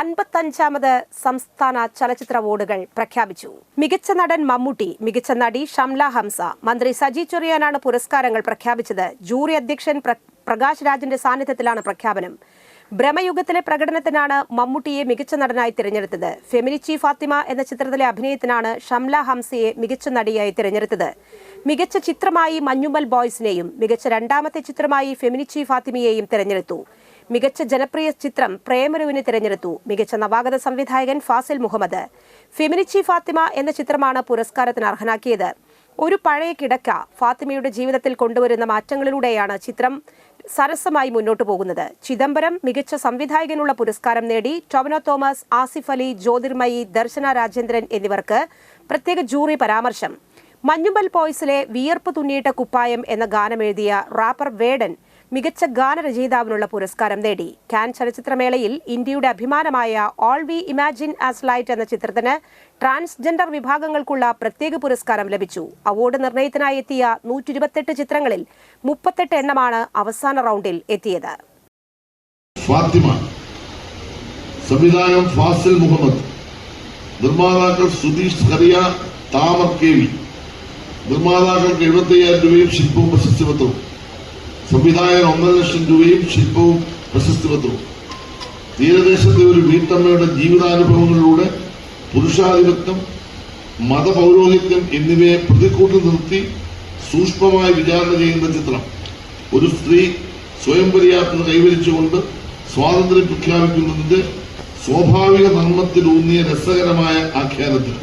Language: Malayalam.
അൻപത്തഞ്ചാമത് സംസ്ഥാന ചലച്ചിത്ര അവാർഡുകൾ പ്രഖ്യാപിച്ചു. മികച്ച നടൻ മമ്മൂട്ടി മികച്ച നടി ഷംല ഹംസ മന്ത്രി സജി ചെറിയാനാണ് പുരസ്കാരങ്ങൾ പ്രഖ്യാപിച്ചത്. ജൂറി അധ്യക്ഷൻ പ്രകാശ് രാജിന്റെ സാന്നിധ്യത്തിലാണ് പ്രഖ്യാപനം. ബ്രഹ്മയുഗത്തിലെ പ്രകടനത്തിനാണ് മമ്മൂട്ടിയെ മികച്ച നടനായി തിരഞ്ഞെടുത്തത്. ഫെമിനിച്ചി ഫാത്തിമ എന്ന ചിത്രത്തിലെ അഭിനയത്തിനാണ് ഷംല ഹംസയെ മികച്ച നടിയായി തിരഞ്ഞെടുത്തത്. മികച്ച ചിത്രമായി മഞ്ഞുമൽ ബോയ്സിനെയും മികച്ച രണ്ടാമത്തെ ചിത്രമായി ഫെമിനിച്ചി ഫാത്തിമയെയും തിരഞ്ഞെടുത്തു. മികച്ച ജനപ്രിയ ചിത്രം പ്രേമരുവിനെ തിരഞ്ഞെടുത്തു. മികച്ച നവാഗത സംവിധായകൻ ഫാസിൽ മുഹമ്മദ്. ഫെമിനിച്ചി ഫാത്തിമ എന്ന ചിത്രമാണ് പുരസ്കാരത്തിന് അർഹനാക്കിയത്. ഒരു പഴയ കിടക്ക ഫാത്തിമയുടെ ജീവിതത്തിൽ കൊണ്ടുവരുന്ന മാറ്റങ്ങളിലൂടെയാണ് ചിത്രം സരസമായി മുന്നോട്ടു പോകുന്നത്. ചിദംബരം മികച്ച സംവിധായകനുള്ള പുരസ്കാരം നേടി ടൊവിനോ തോമസ് ആസിഫ് അലി ജ്യോതിർമയി ദർശന രാജേന്ദ്രൻ എന്നിവർക്ക് പ്രത്യേക ജൂറി പരാമർശം. മഞ്ഞുമ്പൽ ബോയ്സിലെ വിയർപ്പ് തുന്നിയിട്ട കുപ്പായം എന്ന ഗാനം എഴുതിയ റാപ്പർ വേഡൻ മികച്ച ഗാനരചയിതാവിനുള്ള പുരസ്കാരം നേടി. കാൻ ചലച്ചിത്രമേളയിൽ ഇന്ത്യയുടെ അഭിമാനമായ all we imagine as light എന്ന ചിത്രത്തിന് ട്രാൻസ്ജെൻഡർ വിഭാഗങ്ങൾക്കുള്ള പ്രത്യേക പുരസ്കാരം ലഭിച്ചു. അവാർഡ് നിർണയത്തിനായി എത്തിയ നൂറ്റി ചിത്രങ്ങളിൽ മുപ്പത്തെട്ട് എണ്ണമാണ് അവസാന റൗണ്ടിൽ എത്തിയത്. സംവിധാനം ഫാസിൽ മുഹമ്മദ് നിർമ്മാതാക്കൾ സുധീഷ് ഹറിയ താമർ കെ വി നിർമ്മാതാക്കൾക്ക് എഴുപത്തയ്യായിരം രൂപയും ശില്പവും പ്രശസ്തി പത്രവും സംവിധായകൻ ഒന്നര ലക്ഷം രൂപയും ശില്പവും പ്രശസ്തി പത്രവും തീരദേശത്തെ ഒരു വീട്ടമ്മയുടെ ജീവിതാനുഭവങ്ങളിലൂടെ പുരുഷാധിപത്യം മതപൗരോഹിത്യം എന്നിവയെ പ്രതിക്കൂട്ടിൽ നിർത്തി സൂക്ഷ്മമായി വിചാരണ ചെയ്യുന്ന ചിത്രം. ഒരു സ്ത്രീ സ്വയം പര്യാപ്തത കൈവരിച്ചുകൊണ്ട് സ്വാതന്ത്ര്യം പ്രഖ്യാപിക്കുന്നതിന്റെ സ്വാഭാവിക നന്മത്തിലൂന്നിയ രസകരമായ ആഖ്യാനത്തിന്.